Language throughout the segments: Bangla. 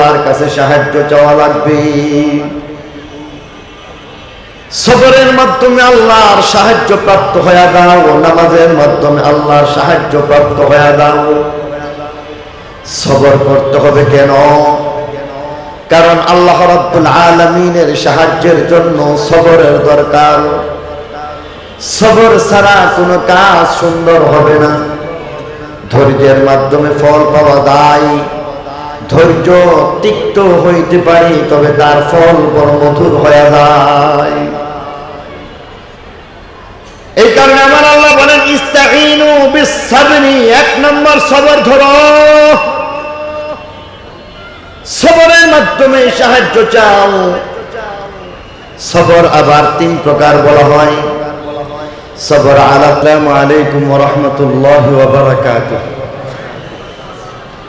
কাছে সাহায্য চাওয়া লাগবে। সবরের মাধ্যমে আল্লাহর সাহায্য প্রাপ্ত হয়ে দাও নামাজের মাধ্যমে আল্লাহর সাহায্য প্রাপ্ত হয়ে দাও সবর করতে হবে কেন? কারণ আল্লাহ রাব্বুল আলামিনের সাহায্যের জন্য সবরের দরকার। সবর ছাড়া কোনো কাজ সুন্দর হবে না। ধৈর্যের মাধ্যমে ফল পাওয়া যায়। ধৈর্য তিক্ত হইতে পারে, তবে তার ফল বড় মধুর হয়ে যায়। এই কারণে আমার আল্লাহ বলেন ইস্তাইনু বিসাবরি এক নম্বর সবর ধরো। সবরের মাধ্যমে সাহায্য চাও। সবর আবার তিন প্রকার বলা হয়। সবর আলাইকুম রাহমাতুল্লাহি বারাকাতুহু।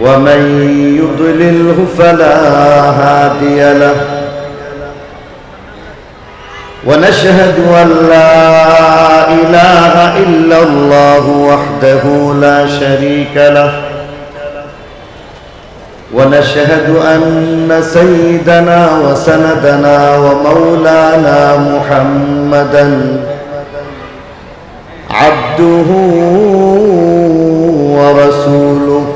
ومن يضلله فلا هادي له. ونشهد أن لا إله إلا الله وحده لا شريك له. ونشهد أن سيدنا وسندنا ومولانا محمدًا عبده ورسوله.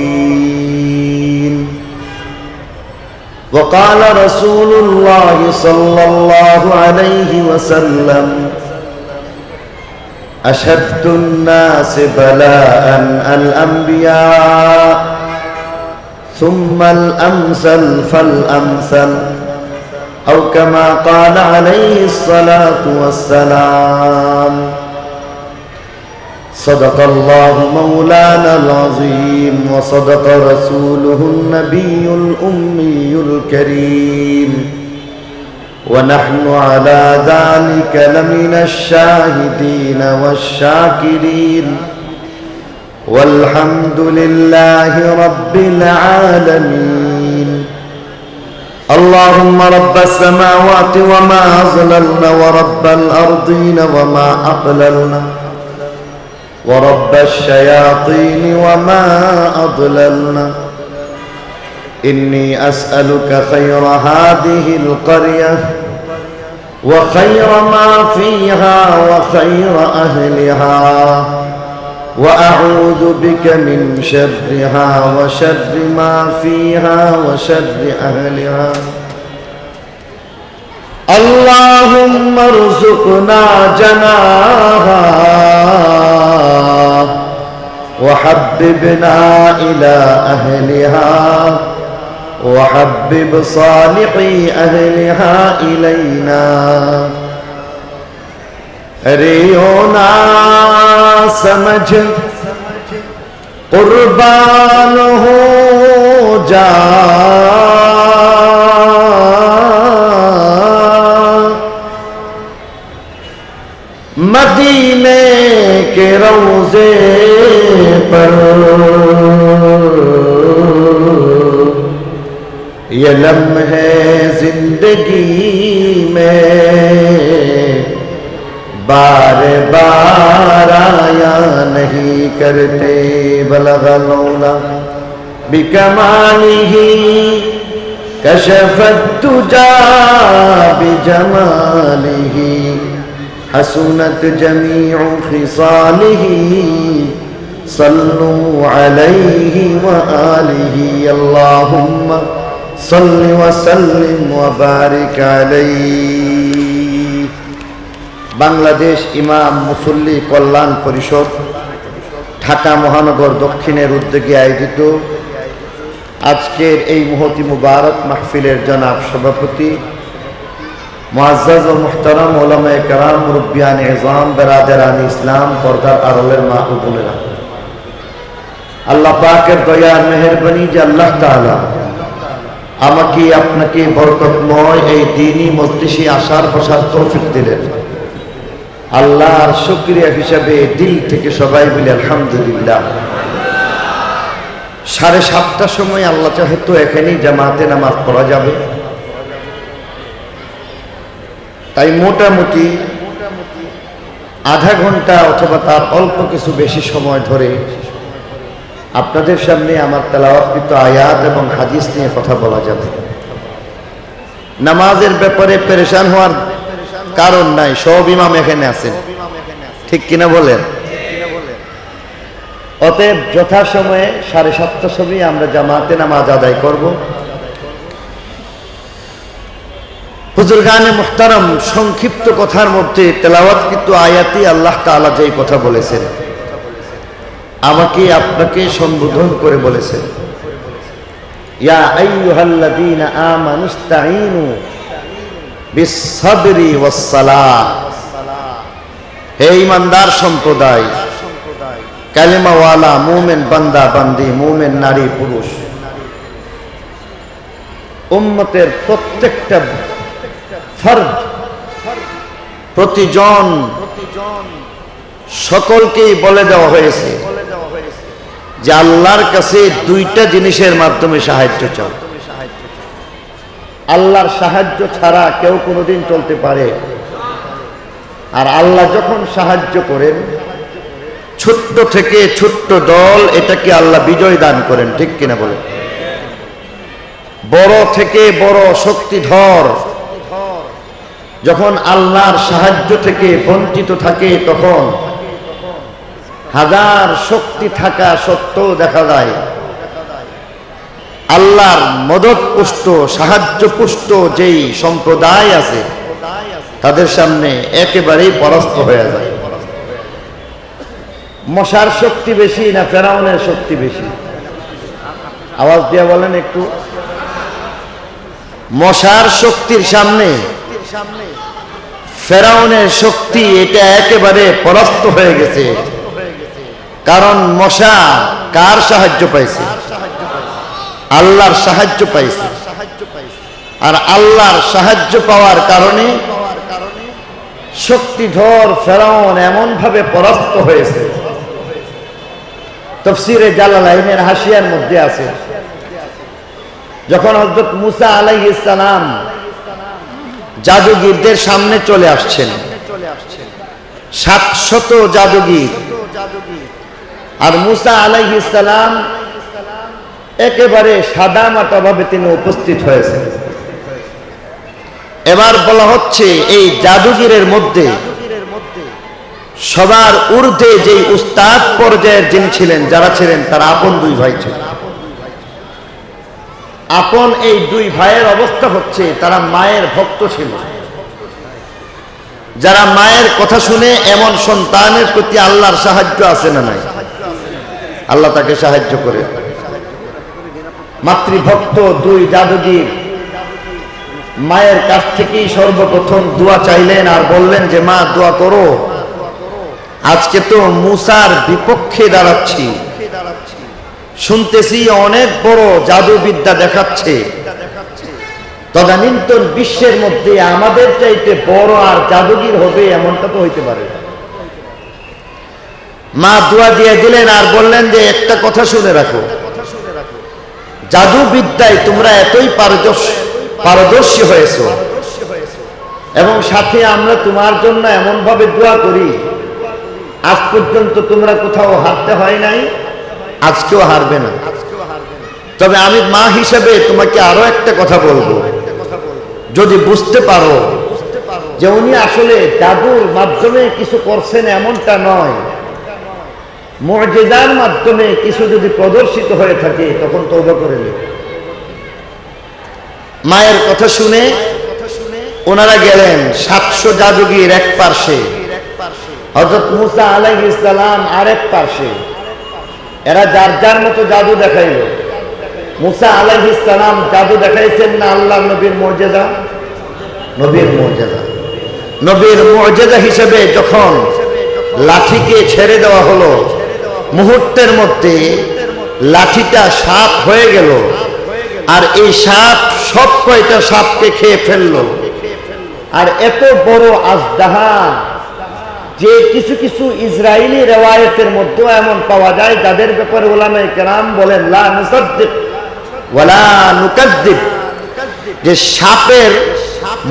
وقال رسول الله صلى الله عليه وسلم أشد الناس بلاء الأنبياء ثم الأمثل فالأمثل أو كما قال عليه الصلاة والسلام. صدق الله مولانا العظيم وصدق رسوله النبي الأمي الكريم. ونحن على ذلك لمن الشاهدين والشاكرين. والحمد لله رب العالمين. اللهم رب السماوات وما أظللنا ورب الأرضين وما أقللنا. ورب الشياطين وما أضللنا. إني أسألك خير هذه القرية وخير ما فيها وخير أهلها وأعوذ بك من شرها وشر ما فيها وشر أهلها. اللهم ارزقنا جناها وحببنا إلى أهلها وحبب صالحي أهلها إلينا ريونا سمجھ قربان ہو جا मदीने के रोज़े पर। ये लम्हे ज़िंदगी में बार बार आया नहीं करते बलगलौला बिकमालिही कशफत तुजा बिजमालिही حسنت جميع خصاله. صلوا عليه وآله. اللهم صل وسلم وبارك عليه. বাংলাদেশ ইমাম মুসল্লি কল্যাণ পরিষদ, ঢাকা মহানগর দক্ষিণের উদ্যোগে আয়োজিত আজকের এই মুহতি মুবারক মাহফিলের জনাব সভাপতি মুআজ্জাজ ও মুহতারাম ওলামায়ে কেরাম মুরব্বিয়ান এজাম বেরাদারান ইসলাম পর্দার আড়লের মা ও বোনেরা আল্লাহ পাকের দয়ার মেহেরবানি যে আল্লাহ তাআলা আমাকে, আপনাকে বরকতময় এই দিনই মজলিসে আসার, বসার তৌফিক দিলেন। আল্লাহর শুক্রিয়া হিসাবে দিল থেকে সবাই মিলে আলহামদুলিল্লাহ। সাড়ে সাতটার সময় আল্লাহ চাহে তো এখানেই জামাতে নামাজ পড়া যাবে তাই মোটামুটি আধা ঘণ্টা অথবা তার অল্প কিছু বেশি সময় ধরে আপনাদের সামনে আমার তেলাওয়াতকৃত আয়াত এবং হাদিস নিয়ে কথা বলা যাবে। নামাজের ব্যাপারে পেরেশান হওয়ার কারণ নাই, সব ইমাম এখানে আছেন। ঠিক কিনা বলেন? অতএব যথাসময়ে সাড়ে সাতটার সময় আমরা জামাতে নামাজ আদায় করব। সংক্ষিপ্ত কথার মধ্যে তেলাওয়াত কিন্তু আয়াতি আল্লাহ তাআলা যেই কথা বলেছেন, আমাকে আপনাকে সম্বোধন করে বলেছেন। হে ইমানদার সম্প্রদায় নারী, পুরুষ, উম্মতের প্রত্যেকটা প্রতিজন সকলকেই বলে দেওয়া হয়েছে যে আল্লাহর কাছে দুইটা জিনিসের মাধ্যমে সাহায্য চাও। আল্লাহর সাহায্য ছাড়া কেউ কোনোদিন চলতে পারে। আর আল্লাহ যখন সাহায্য করেন, ছোট্ট থেকে ছোট্ট দল এটাকে আল্লাহ বিজয় দান করেন, ঠিক কিনা বলে বড় থেকে বড় শক্তিধর যখন আল্লাহর সাহায্য থেকে বঞ্চিত থাকে, তখন হাজার শক্তি থাকা সত্ত্বেও দেখা যায়, আল্লাহর মদত পুষ্ট সাহায্য পুষ্ট যেই সম্প্রদায় আছে, তাদের সামনে একেবারেই পরাস্ত হয়ে যায়। মশার শক্তি বেশি না ফেরাউনের শক্তি বেশি? আওয়াজ দিয়ে বলেন একটু। মশার শক্তির সামনে ফেরাউনের শক্তি এটা একেবারে পরাস্ত হয়ে গেছে। কারণ মশা কার সাহায্য পাইছে? আল্লাহর সাহায্য পাইছে। আর আল্লাহর সাহায্য পাওয়ার কারণে শক্তিধর ফেরাউন এমন ভাবে পরাস্ত হয়েছে। তফসিরে জালালাইনের হাসিয়ার মধ্যে আছে। যখন হজরত মুসা আলাই ইসালাম জাদুগিরদের সামনে চলে আসছেন। সাতশত জাদুগির। আর মুসা আলাই ইসালাম একেবারে সাদা মাটা ভাবে তিনি উপস্থিত হয়েছেন। এবার বলা হচ্ছে এই জাদুগিরের মধ্যে সবার ঊর্ধ্বে যে উস্তাদ পর্যায়ের যিনি ছিলেন, যারা ছিলেন, তারা আপন দুই ভাই ছিলেন। আপন এই দুই ভাইয়ের অবস্থা হচ্ছে, তারা মায়ের ভক্ত ছিল। যারা মায়ের কথা শুনে এমন সন্তানের প্রতি আল্লাহর সাহায্য আছে না নাই? আল্লাহ তাকে সাহায্য করে। মাতৃভক্ত, দুই জাদুগির মায়ের কাছ থেকেই সর্বপ্রথম দোয়া চাইলেন আর বললেন যে, মা, দোয়া করো। আজকে তো মুসার বিপক্ষে দাঁড়াচ্ছি। শুনতেছি অনেক বড় জাদুবিদ্যা দেখাচ্ছে। তদানীন্তন বিশ্বের মধ্যে আমাদের চাইতে বড় আর জাদুগির হবে এমনটা তো হইতে পারে। মা দোয়া দিয়ে দিলেন আর বললেন যে একটা কথা শুনে রাখো। জাদু বিদ্যায় তোমরা এতই পারদর্শ পারদর্শী হয়েছ। এবং সাথে আমরা তোমার জন্য এমন ভাবে দোয়া করি। আজ পর্যন্ত তোমরা কোথাও হারতে হয় নাই। আজকেও হারবে না। তবে আমি মা হিসেবে তোমাকে আরও একটা কথা বলব। যদি বুঝতে পারো যে উনি আসলে জাদুর মাধ্যমে কিছু করছেন এমনটা নয়। মর্যাদার মাধ্যমে কিছু যদি প্রদর্শিত হয়ে থাকে, তখন তৌবা করে মায়ের কথা শুনে ওনারা গেলেন সাতশো জাদুগির এক পার্শ্বে। হজরত মুসা আলাই ইসলাম আর এক পার্শ্বে। এরা যার যার মতো জাদু দেখাইল। মুসা আলাই ইসলাম জাদু দেখাইছেন না আল্লাহ নবীর মর্যাদা নবীর মর্যাদা নবীর মর্যাদা হিসেবে যখন লাঠিকে ছেড়ে দেওয়া হলো, মুহূর্তের মধ্যে লাঠিটা সাপ হয়ে গেল আর এই সাপ সব কয়টা সাপকে খেয়ে ফেলল। আর এত বড় আজদাহা যে কিছু কিছু ইসরায়েলি রেওয়ায়তের মধ্যেও এমন পাওয়া যায়, যাদের ব্যাপারে ওলামাই কেরাম বলেন, লা যে সাপের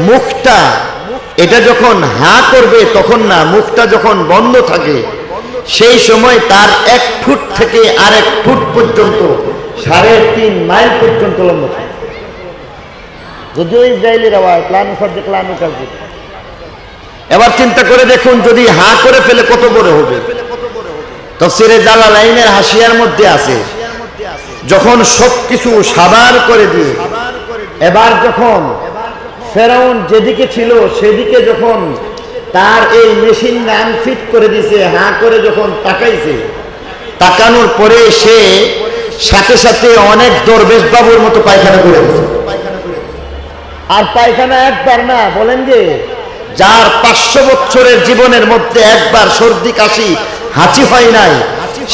মুখটা, এটা যখন হা করবে, তখন না, মুখটা যখন বন্ধ থাকে, সেই সময় তার এক ফুট থেকে আরেক ফুট পর্যন্ত, সাড়ে তিন মাইল পর্যন্ত লম্বা থাকে। যদিও ইসরায়েলি নুসাদ্দিক, লা নুকাদ্দিব। এবার চিন্তা করে দেখুন, যদি হা করে ফেলে কত বড় হবে? তফসিরে জালালাইনের হাসিয়ার মধ্যে আছে। যখন সবকিছু সাবার করে দিয়ে, এবার যখন ফেরাউন যেদিকে ছিল, সেদিকে যখন তার এই মেশিন গান ফিট করে দিছে হা করে যখন তাকাইছে, তাকানোর পরে সে সাথে সাথে অনেক দরবেশ বাবুর মতো পায়খানা করে দিছে আর পায়খানা একবার না, বলেন যে যার পাঁচশো বছরের জীবনের মধ্যে একবার সর্দি কাশি, হাঁচি হয় নাই,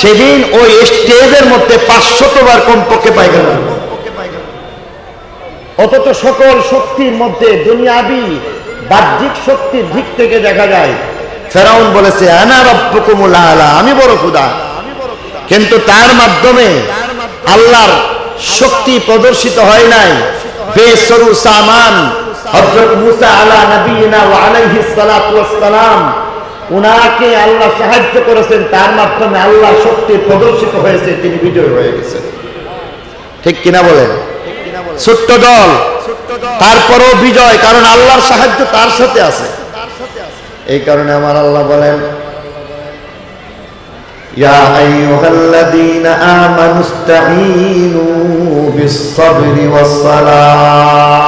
সেদিন ওই স্টেজের মধ্যে পাঁচশতবার কমপক্ষে হলো। অথচ সকল শক্তির মধ্যে দুনিয়াবি বাহ্যিক শক্তির দিক থেকে দেখা যায়। ফেরাউন বলেছে আমি বড় খুদা কিন্তু তার মাধ্যমে আল্লাহর শক্তি প্রদর্শিত হয় নাই। বেসরু সামান হযরত আলা ওয়া আলাইহি সালাতু ওয়াসসালাম, উনাকে আল্লাহ সাহায্য করেছেন, তার মাধ্যমে আল্লাহ শক্তি প্রদর্শিত হয়েছে, তিনি বিজয় হয়ে গেছেন। ঠিক কিনা বলেন? ছোট্ট দল বিজয়, কারণ আল্লাহর সাহায্য তার সাথে আছে। এই কারণে আমার আল্লাহ বলেন, ইয়া আইয়ুহাল্লাযীনা আমানুস্তাঈনু বিস-সাবরি ওয়াস-সালাহ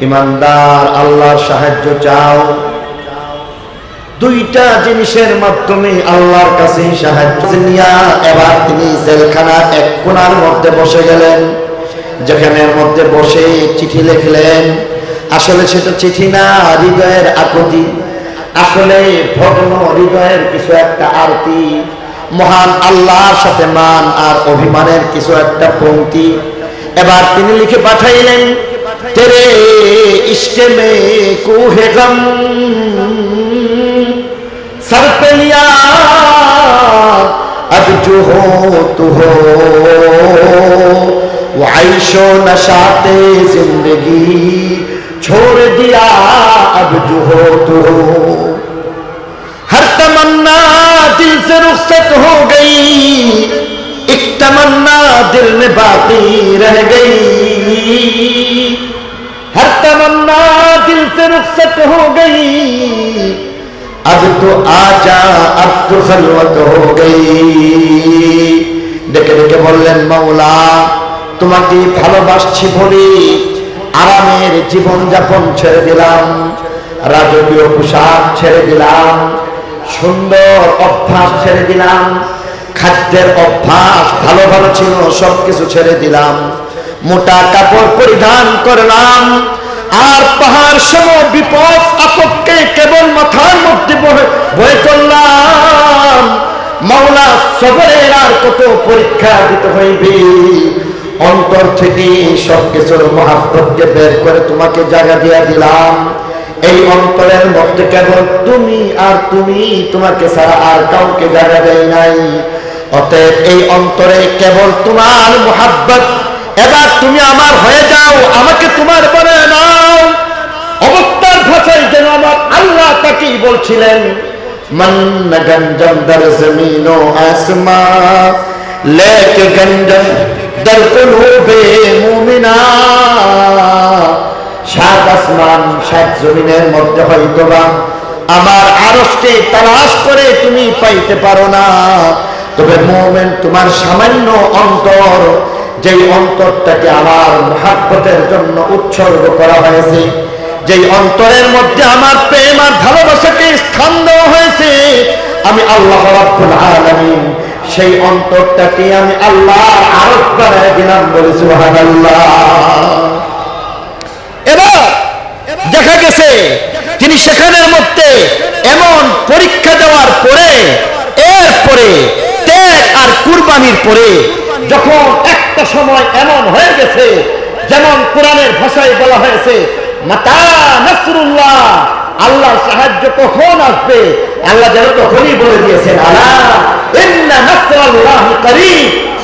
ইমানদার, আল্লাহর সাহায্য চাও। দুইটা জিনিসের মাধ্যমে আল্লাহর কাছে সাহায্য নিয়া এবার তিনি জেলখানার এক কোণার মধ্যে বসে গেলেন। যেখানের মধ্যে বসে চিঠি লিখলেন। আসলে সেটা চিঠি না, হৃদয়ের আকুতি। আসলে ভগ্ন হৃদয়ের কিছু একটা আরতি। মহান আল্লাহর সাথে মান আর অভিমানের কিছু একটা পঙ্ক্তি। এবার তিনি লিখে পাঠাইলেন तेरे इश्क में कोह गम। सर पे लिया, अब जो हो तो हो। आयशो नशाते ज़िंदगी छोड़ दिया, अब जो हो तो हो। हर तमन्ना दिल से रुखसत हो गई, एक तमन्ना दिल में बाकी रह गई। हर तमन्ना दिल से रुखसत हो गई अब तो आजा अब तो खलवत हो गई ডেকে ডেকে বললেন মাওলা তোমাকে ভালোবাসছি বলি আরামের জীবন যাপন ছেড়ে দিলাম রাজকীয় পোশাক ছেড়ে দিলাম সুন্দর অভ্যাস ছেড়ে দিলাম খাদ্যের অভ্যাস ভালো ভালো ছিল সব কিছু ছেড়ে দিলাম মোটা কাপড় পরিধান করলাম। আর পাহাড় সম বিপদ আপদকে কেবল মাথার মধ্যে বয়ে চললাম মাওলা সবরের আর কত পরীক্ষা দিতে হইবে? অন্তর থেকে সব কিছুর মহাব্বতকে বের করে তোমাকে জায়গা দিয়া দিলাম। এই অন্তরের মধ্যে কেবল তুমি আর তুমি তোমাকে ছাড়া আর কাউকে জায়গা দেয় নাই। অতএব এই অন্তরে কেবল তোমার মোহাব্বত এবার তুমি আমার হয়ে যাও, আমাকে তোমার পরে নাও। অবস্থার ভাষায় যেন আমার আল্লাহ তাকেই বলছিলেন মধ্যে হয়তো বা আমার আরসকে তালাশ করে তুমি পাইতে পারো না। তবে মোমেন তোমার সামান্য অন্তর যেই অন্তরটাকে আমার মহাব্বতের জন্য উৎসর্গ করা হয়েছে, যেই অন্তরের মধ্যে আমার প্রেম আর ভালোবাসাকে স্থান দেওয়া হয়েছে, আমি আল্লাহ রাব্বুল সেই অন্তরটাকে আমি আল্লাহ আরব দিলাম বলে সুবহানাল্লাহ। এবার দেখা গেছে তিনি সেখানের মধ্যে এমন পরীক্ষা দেওয়ার পরে, এরপরে ত্যাগ আর কুরবানির পরে যখন একটা সময় এমন হয়ে গেছে, যেমন কোরআনের ভাষায় বলা হয়েছে আল্লাহর সাহায্য কখন আসবে? আল্লাহ যেন তখনই বলে দিয়েছেন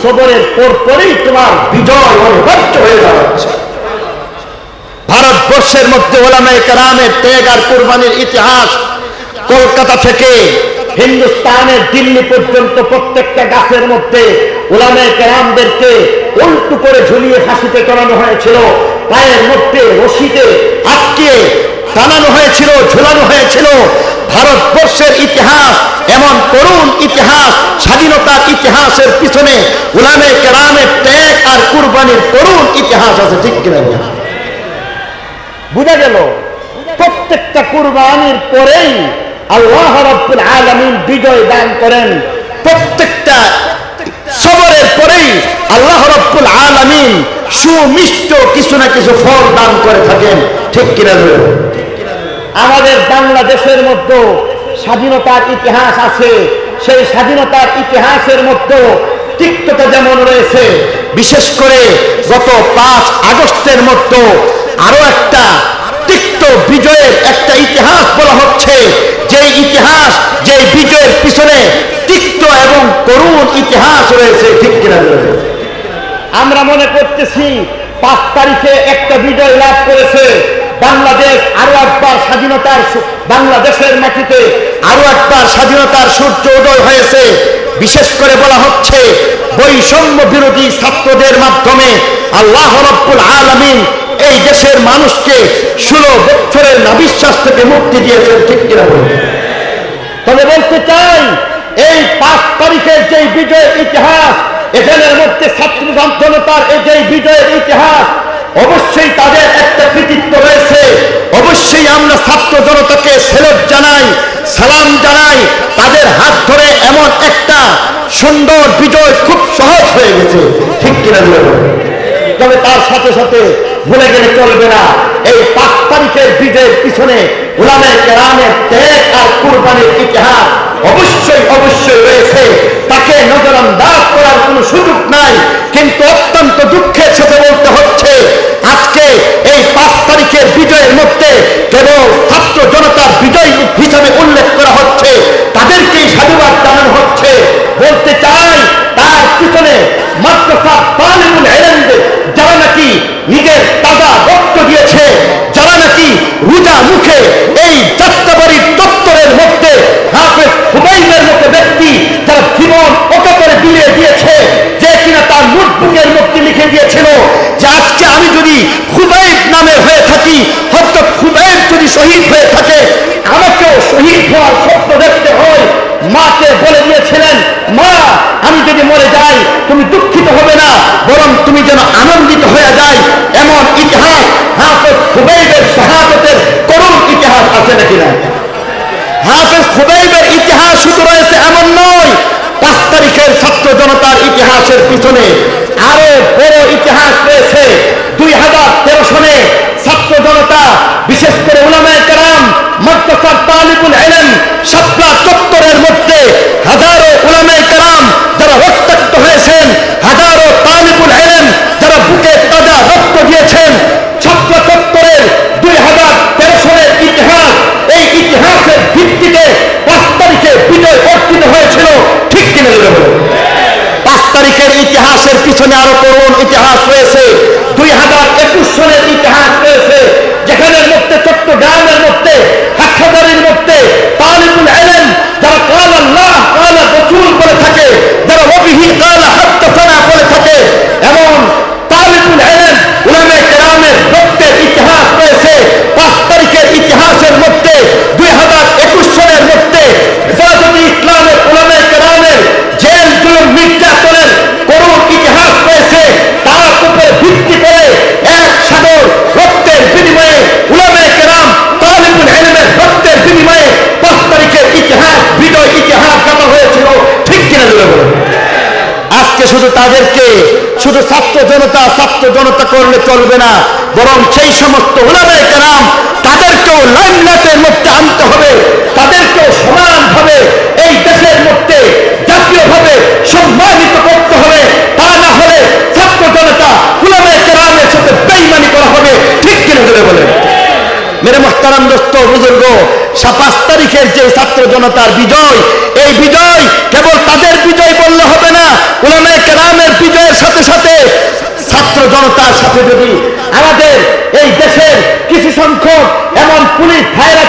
সবরের পর পরেই তোমার বিজয় অনিবার্য হয়ে যাচ্ছে। ভারতবর্ষের মধ্যে ওলামায় ত্যাগ আর কোরবানির ইতিহাস কলকাতা থেকে হিন্দুস্তানের দিল্লি পর্যন্ত প্রত্যেকটা গাছের মধ্যে ওলামায় কেরামদেরকে উল্টু করে ঝুলিয়ে ফাঁসিতে টানানো হয়েছিল। পায়ের মধ্যে রশিতে আটকে টানানো হয়েছিল, ঝুলানো হয়েছিল। ভারতবর্ষের ইতিহাস, এমন করুণ ইতিহাস স্বাধীনতার ইতিহাসের পিছনে উলামে কেরামের ত্যাগ আর কুরবানির করুণ ইতিহাস আছে, ঠিক কিনা? বুঝা গেল? প্রত্যেকটা কুরবানির পরেই আল্লাহ রাব্বুল আলামিন বিজয় দান করেন। প্রত্যেকটা সবরের পরেই আল্লাহ রাব্বুল আলামিন সুমিষ্ট কিছু না কিছু ফল দান করে থাকেন ঠিক কিনা বলেন? আমাদের বাংলাদেশের মধ্যে স্বাধীনতার ইতিহাস আছে সেই স্বাধীনতার ইতিহাসের মধ্যে তিক্ততা যেমন রয়েছে, বিশেষ করে গত পাঁচ আগস্টের মধ্যে আরও একটা বিজয়ের একটা ইতিহাস বলা হচ্ছে। যে ইতিহাস যে বিজয়ের পিছনে তিক্ত এবং করুণ ইতিহাস রয়েছে, ঠিক কিনা আমরা মনে করতেছি পাঁচ তারিখে একটা বিজয় লাভ করেছে। বাংলাদেশ আরও একবার স্বাধীনতার বাংলাদেশের মাটিতে আরও একবার স্বাধীনতার সূর্য উদয় হয়েছে। বিশেষ করে বলা হচ্ছে বৈষম্য বিরোধী ছাত্রদের মাধ্যমে আল্লাহ রব্বুল আলামিন এই দেশের মানুষকে ষোলো বছরের নাবিশ্বাস থেকে মুক্তি দিয়েছেন, ঠিক কিনা? তবে বলতে চাই, এই পাঁচ তারিখের যে বিজয়ের ইতিহাস, এখানের মধ্যে ছাত্র জনতার এই যে বিজয়ের ইতিহাস, অবশ্যই তাদের একটা কৃতিত্ব রয়েছে অবশ্যই আমরা ছাত্র জনতাকে সেলট জানাই, সালাম জানাই তাদের হাত ধরে এমন একটা সুন্দর বিজয় খুব সহজ হয়ে গেছে, ঠিক কিনা? তবে তার সাথে সাথে ভুলে গেলে চলবে না। এই পাঁচ তারিখের বিজয়ের পিছনে উলামের কেরামের ত্যাগ আর কুরবানির ইতিহাস অবশ্যই অবশ্যই রয়েছে। তাকে নজরান্দাজ করার কোনো সুযোগ নাই। কিন্তু অত্যন্ত দুঃখের সাথে বলতে হচ্ছে, আজকে এই পাঁচ তারিখের বিজয়ের মধ্যে কেবল ছাত্র জনতার বিজয় হিসাবে উল্লেখ করা হচ্ছে, তাদেরকেই সাধুবাদ জানানো হচ্ছে। বলতে চাই, তার পিছনে মাত্র তালিমুল যারা নাকি নিজের তাজা রক্ত দিয়েছে। যারা নাকি রোজা মুখে এই যাত্রাবাড়ির দপ্তরের মধ্যে হাফেজ মতো ব্যক্তি যারা জীবন অকাতরে বিলিয়ে দিয়েছে, যে কিনা তার নোটবুকের মধ্যে লিখে দিয়েছিল যে আজকে আমি যদি খুবাইব নামে হয়ে থাকি, হয়তো খুবাইব যদি শহীদ হয়ে থাকে, আমাকেও শহীদ হওয়ার স্বপ্ন দেখতে হয়, মাকে বলে আমি যদি মরে যাই, তুমি দুঃখিত হবে না, বরং তুমি যেন আনন্দিত হয়ে যায় এমন ইতিহাস, হাফেজ খুবাইবের শাহাদতের করুণ ইতিহাস আছে নাকি না হাফেজ খুবাইবের ইতিহাস শুধু রয়েছে এমন নয়, পাঁচ তারিখের ছাত্র জনতার ইতিহাসের পিছনে আরও বড় ইতিহাস রয়েছে। দুই হাজার তেরো সনে ছাত্র জনতা, বিশেষ করে উলামায়ে কেরাম, মাদ্রাসার তালিবুল ইলম শাপলা চত্বরের মধ্যে হাজারো উলামায়ে কেরাম হয়েছেন হাজারো তালিবুল ইলম যারা বুকে তাজা রক্ত দিয়েছেন শাপলা চত্বরের দুই হাজার তেরো সনের ইতিহাস, এই ইতিহাসের ভিত্তিতে পাঁচ তারিখে বিজয় অর্জিত হয়েছিল, ঠিক কিনে বলুন? পাঁচ তারিখের ইতিহাসের পিছনে আরও করুণ ইতিহাস রয়েছে দুই হাজার একুশ সনের ইতিহাস রয়েছে, যেখানের মধ্যে চট্টগ্রামের মধ্যে হাটহাজারির শুধু তাদেরকে, শুধু ছাত্র জনতা ছাত্র জনতা করলে চলবে না। বরং সেই সমস্ত ওলামায়ে কেরাম, তাদেরকেও লাইমলাইটের মধ্যে আনতে হবে, তাদেরকেও সমানভাবে এই দেশের মধ্যে জাতীয়ভাবে সম্মানিত করতে হবে। তা না হলে ছাত্র জনতা ওলামায়ে কেরামের সাথে বেইমানি করা হবে। ঠিক কিনা বলেন? মেরে মোহতারাম দোস্ত বুজুর্গ, সাতাশ তারিখের যে ছাত্র জনতার বিজয়, এই বিজয় কেবল তাদের বিজয় বললে হবে না, উলামায় কেরামের বিজয়ের সাথে সাথে ছাত্র জনতার সাথে যদি আমাদের এই দেশের কিছু সংখ্যক এমন পুলিশ ভাইরা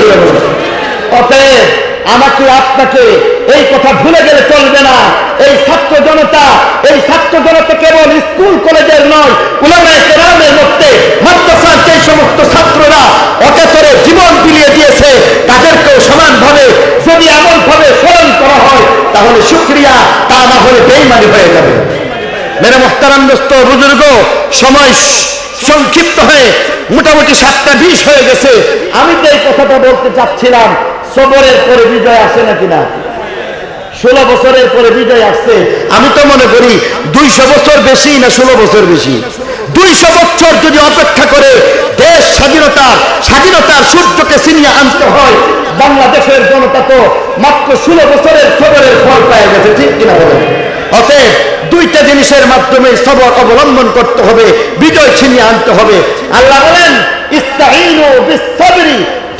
কিনা বলুন অতএব আমাকে আপনাকে এই কথা ভুলে গেলে চলবে না। এই ছাত্র জনতা, এই ছাত্র জনতা কেবল স্কুল, কলেজের নয়, উলামায়ে মধ্যে মাদ্রাসার যে সমস্ত ছাত্ররা অকাতরে জীবন বিলিয়ে দিয়েছে। তাদেরকেও সমানভাবে যদি এমন ভাবে স্মরণ করা হয়, তাহলে শুক্রিয়া, তা না হলে বেইমানি হয়ে যাবে। মেরে মোহতারাম দোস্ত সময় সংক্ষিপ্ত হয়ে মোটামুটি সাতটা বিশ হয়ে গেছে। আমি তো এই কথাটা বলতে চাচ্ছিলাম, সবরের পরে বিজয় আসে না? ষোলো বছরের পরে বিজয় আসছে। আমি তো মনে করি দুইশো বছর বেশি না ষোলো বছর বেশি? দুইশো বছর যদি অপেক্ষা করে দেশ স্বাধীনতার স্বাধীনতার সূর্যকে ছিনিয়ে আনতে হয়, বাংলাদেশের জনতা তো মাত্র ষোলো বছরের সবরের ফল পেয়ে গেছে, ঠিক কিনা বলেন? অতএব দুইটা জিনিসের মাধ্যমে সবর অবলম্বন করতে হবে, বিজয় ছিনিয়ে আনতে হবে। আল্লাহ বলেন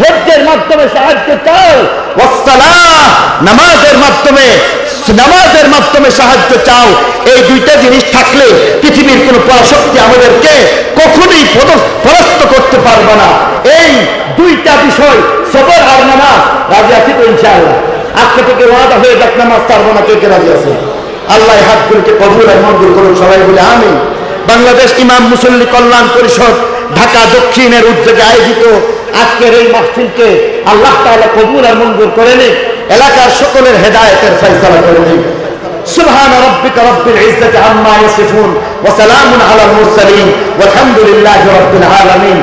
ধৈর্যের মাধ্যমে সাহায্য চাও নামাজের মাধ্যমে নামাজের মাধ্যমে সাহায্য চাও। এই দুইটা জিনিস থাকলে পৃথিবীর কোনো পরাশক্তি আমাদেরকে কখনোই পরাস্ত করতে পারবে না। এই দুইটা বিষয়, সবর আর নামাজ। রাজি আছি তো ইনশাআল্লাহ। আজকে থেকে ওয়াদা হয়ে যাক, নামাজ ছাড়বো না, কে কে রাজি আছে? আল্লাহ হাতগুলোকে কবুল আর মঞ্জুর করুন সবাই বলে আমি বাংলাদেশ ইমাম মুসল্লি কল্যাণ পরিষদ ঢাকা দক্ষিণের উদ্যোগে আয়োজিত আজকের এই মাহফিলকে আল্লাহ তাআলা কবুল আর মঞ্জুর করে নিন এলাকার সকলের হেদায়েতের ফয়সালা করে নিন سبحان ربك رب العزة عما يصفون وسلام على المرسلين والحمد لله رب العالمين